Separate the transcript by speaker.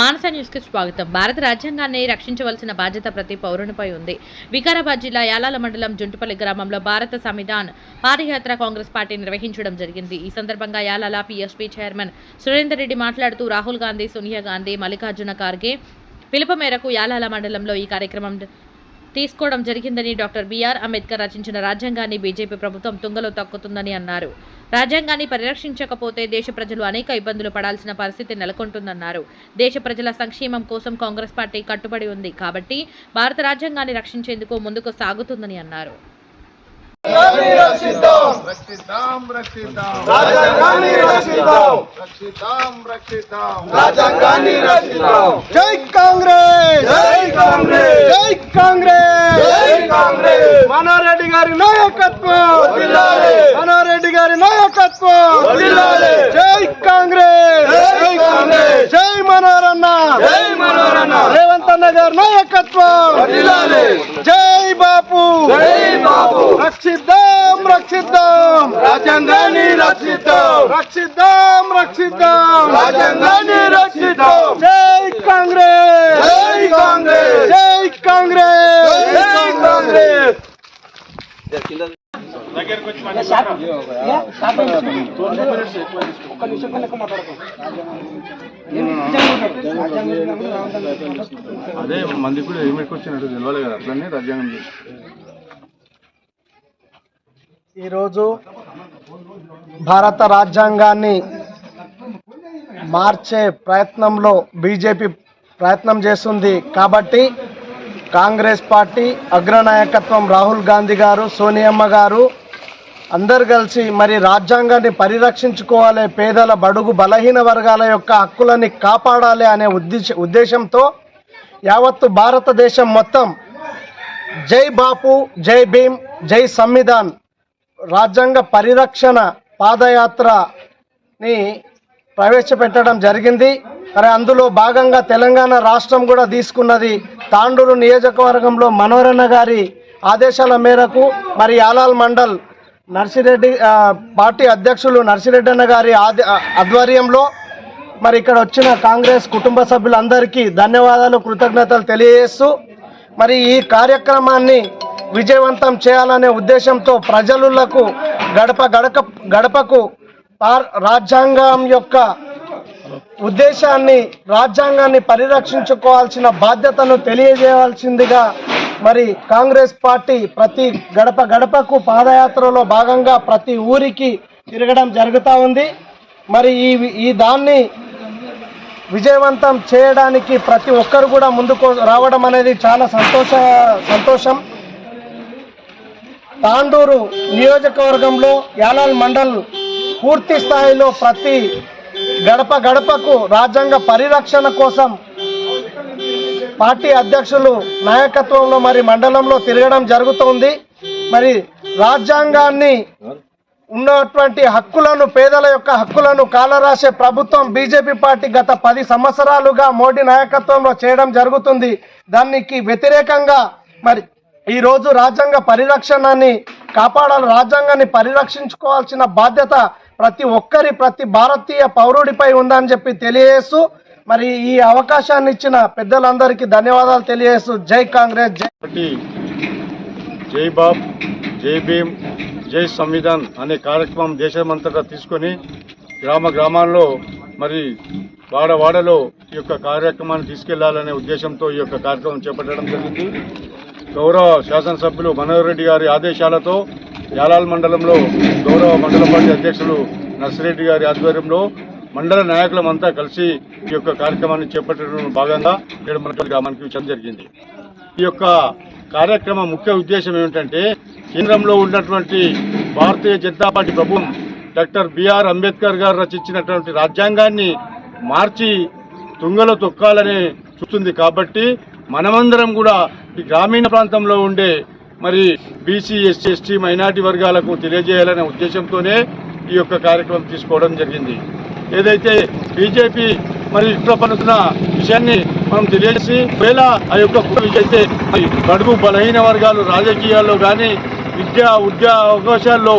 Speaker 1: మానస న్యూస్కి స్వాగతం. భారత రాజ్యాంగాన్ని రక్షించవలసిన బాధ్యత ప్రతి పౌరునిపై ఉంది. వికారాబాద్ జిల్లా యాలాల మండలం జుంటుపల్లి గ్రామంలో భారత సంవిధాన్ పాదయాత్ర కాంగ్రెస్ పార్టీ నిర్వహించడం జరిగింది. ఈ సందర్భంగా యాలాల పీఎస్పీ చైర్మన్ సురేందర్ రెడ్డి మాట్లాడుతూ రాహుల్ గాంధీ సోనియా గాంధీ మల్లికార్జున ఖార్గే పిలుపు మేరకు యాలాల మండలంలో ఈ కార్యక్రమం తీసుకోవడం జరిగిందని డాక్టర్ బిఆర్ అంబేద్కర్ రచించిన రాజ్యాంగాన్ని బీజేపీ ప్రభుత్వం తుంగలో తక్కుతుందని అన్నారు. రాజ్యాంగాన్ని పరిరక్షించకపోతే దేశ ప్రజలు అనేక ఇబ్బందులు పడాల్సిన పరిస్థితి నెలకొంటుందన్నారు. దేశ ప్రజల సంక్షేమం కోసం కాంగ్రెస్ పార్టీ కట్టుబడి ఉంది కాబట్టి భారత రాజ్యాంగాన్ని రక్షించేందుకు ముందుకు సాగుతుందని అన్నారు.
Speaker 2: జై కాంగ్రెస్! జై కాంగ్రెస్! జై కాంగ్రెస్!
Speaker 3: మనారెడ్డి గారి నాయకత్వం. మనారెడ్డి గారి నాయకత్వం
Speaker 2: వర్ధిల్లాలి.
Speaker 3: జై కాంగ్రెస్
Speaker 2: జై కాంగ్రెస్.
Speaker 3: జై మనోరన్న
Speaker 2: జై మనోరన్న.
Speaker 3: గారి నాయకత్వం. జై బాపు. రక్షిద్దాం రక్షిద్దాం!
Speaker 2: రాజ్యాంగాన్ని రక్షిద్దాం!
Speaker 3: రక్షిద్దాం రక్షిద్దాం!
Speaker 2: రాజ్యాంగాన్ని రక్షిద్దాం.
Speaker 3: జై కాంగ్రెస్!
Speaker 2: జై కాంగ్రెస్.
Speaker 3: జై కాంగ్రెస్!
Speaker 2: జై కాంగ్రెస్!
Speaker 4: అదే మంది కూడా ఏమి వచ్చినట్టు తెలియాలి కదా అట్లనే రాజ్యాంగం చేసి.
Speaker 3: ఈరోజు భారత రాజ్యాంగాన్ని మార్చే ప్రయత్నంలో బీజేపీ ప్రయత్నం చేస్తుంది కాబట్టి కాంగ్రెస్ పార్టీ అగ్రనాయకత్వం రాహుల్ గాంధీ గారు సోనియమ్మ గారు అందరు కలిసి మరి రాజ్యాంగాన్ని పరిరక్షించుకోవాలి పేదల బడుగు బలహీన వర్గాల యొక్క హక్కులని కాపాడాలి అనే ఉద్దేశ ఉద్దేశంతో యావత్తు భారతదేశం మొత్తం జై బాపు జై భీమ్ జై సంవిధాన్ రాజ్యాంగ పరిరక్షణ పాదయాత్రని ప్రవేశపెట్టడం జరిగింది. మరి అందులో భాగంగా తెలంగాణ రాష్ట్రం కూడా తీసుకున్నది తాండూరు నియోజకవర్గంలో మనోరణ గారి ఆదేశాల మేరకు మరి యాలాల్ మండల్ నర్సిరెడ్డి పార్టీ అధ్యక్షులు నర్సిరెడ్డి అన్న గారి ఆది ఆధ్వర్యంలో మరి ఇక్కడ వచ్చిన కాంగ్రెస్ కుటుంబ సభ్యులందరికీ ధన్యవాదాలు కృతజ్ఞతలు తెలియజేస్తూ మరి ఈ కార్యక్రమాన్ని విజయవంతం చేయాలనే ఉద్దేశంతో ప్రజలకు గడప గడక గడపకు రాజ్యాంగం యొక్క ఉద్దేశాన్ని రాజ్యాంగాన్ని పరిరక్షించుకోవాల్సిన బాధ్యతను తెలియజేయాల్సిందిగా మరి కాంగ్రెస్ పార్టీ ప్రతి గడప గడపకు పాదయాత్రలో భాగంగా ప్రతి ఊరికి తిరగడం జరుగుతూ ఉంది. మరి ఈ ఈ దాన్ని విజయవంతం చేయడానికి ప్రతి ఒక్కరు కూడా ముందుకు రావడం అనేది చాలా సంతోష సంతోషం. తాండూరు నియోజకవర్గంలో యాలాల్ మండల్ పూర్తి స్థాయిలో ప్రతి గడప గడపకు రాజ్యాంగ పరిరక్షణ కోసం పార్టీ అధ్యక్షులు నాయకత్వంలో మరి మండలంలో తిరగడం జరుగుతుంది. మరి రాజ్యాంగాన్ని ఉన్నటువంటి హక్కులను పేదల యొక్క హక్కులను కాలరాసే ప్రభుత్వం బీజేపీ పార్టీ గత పది సంవత్సరాలుగా మోడీ నాయకత్వంలో చేయడం జరుగుతుంది. దానికి వ్యతిరేకంగా మరి ఈరోజు రాజ్యాంగ పరిరక్షణని కాపాడాలి రాజ్యాంగాన్ని పరిరక్షించుకోవాల్సిన బాధ్యత ప్రతి ఒక్కరి ప్రతి భారతీయ పౌరుడిపై ఉందని చెప్పి తెలియజేస్తూ మరి ఈ అవకాశాన్ని ఇచ్చిన పెద్దలందరికీ ధన్యవాదాలు తెలియజేస్తూ జై కాంగ్రెస్ జై
Speaker 4: జై బాబ్ జై భీమ్ జై సంవిధాన్ అనే కార్యక్రమం దేశమంతటా తీసుకొని గ్రామ గ్రామాల్లో మరి వాడవాడలో ఈ యొక్క కార్యక్రమాన్ని తీసుకెళ్ళాలనే ఉద్దేశంతో ఈ యొక్క కార్యక్రమం చేపట్టడం జరిగింది. గౌరవ శాసనసభ్యులు మనోహర్ రెడ్డి గారి ఆదేశాలతో యాలాల్ మండలంలో గౌరవ మండల పార్టీ అధ్యక్షులు నర్సిరెడ్డి గారి ఆధ్వర్యంలో మండల నాయకులమంతా కలిసి ఈ యొక్క కార్యక్రమాన్ని చేపట్టడం భాగంగా ఇక్కడ మన గ్రామానికి వచ్చడం జరిగింది. ఈ యొక్క కార్యక్రమ ముఖ్య ఉద్దేశం ఏమిటంటే కేంద్రంలో ఉన్నటువంటి భారతీయ జనతా పార్టీ ప్రభుత్వం డాక్టర్ బిఆర్ అంబేద్కర్ గారు రచించినటువంటి రాజ్యాంగాన్ని మార్చి తుంగలో తొక్కాలని చూస్తుంది కాబట్టి మనమందరం కూడా ఈ గ్రామీణ ప్రాంతంలో ఉండే మరి బీసీ ఎస్సీ ఎస్టీ మైనార్టీ వర్గాలకు తెలియజేయాలనే ఉద్దేశంతోనే ఈ యొక్క కార్యక్రమం తీసుకోవడం జరిగింది. ఏదైతే బీజేపీ మరి ఇక్కడ పనుతున్న విషయాన్ని మనం తెలియజేసి ఒకవేళ ఆ యొక్క కుట్ర అయితే బడుగు బలహీన వర్గాలు రాజకీయాల్లో కానీ విద్యా ఉద్యోగ అవకాశాల్లో